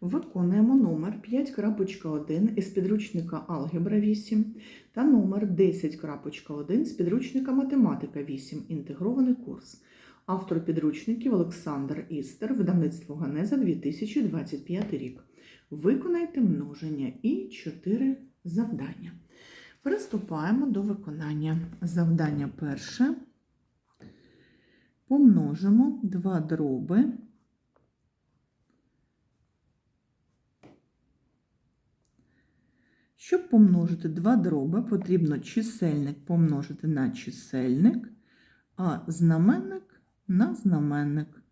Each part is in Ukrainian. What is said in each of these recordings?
Виконуємо номер 5.1 із підручника Алгебра 8 та номер 10.1 з підручника Математика 8. Інтегрований курс. Автор підручників Олександр Істер, видавництво Ганеза 2025 рік. Виконайте множення і 4 завдання. Приступаємо до виконання. Завдання перше. Помножимо два дроби. Щоб помножити два дроби, потрібно чисельник помножити на чисельник, а знаменник на знаменник.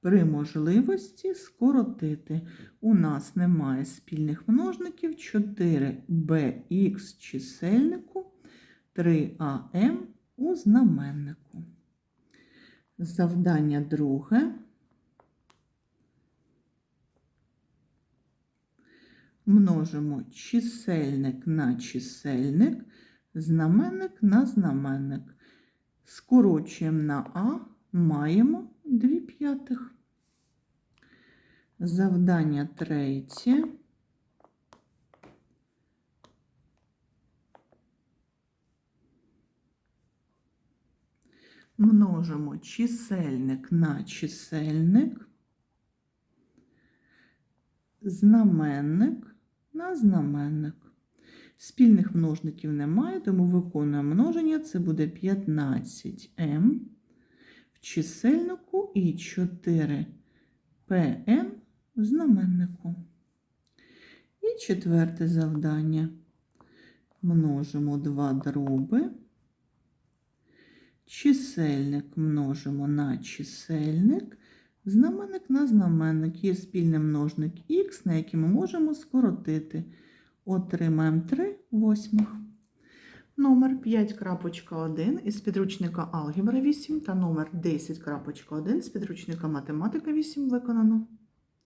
При можливості скоротити. У нас немає спільних множників 4bx чисельнику, 3am у знаменнику. Завдання друге. Множимо чисельник на чисельник, знаменник на знаменник. Скорочуємо на А, маємо 2 п'ятих. Завдання третє. Множимо чисельник на чисельник, знаменник на знаменник. Спільних множників немає, тому виконуємо множення. Це буде 15m в чисельнику і 4pn в знаменнику. І четверте завдання. Множимо два дроби. Чисельник множимо на чисельник, знаменник на знаменник. Є спільний множник х, на який ми можемо скоротити. Отримаємо 3 восьмих. Номер 5.1 із підручника Алгебра 8 та номер 10.1 з підручника Математика 8 виконано.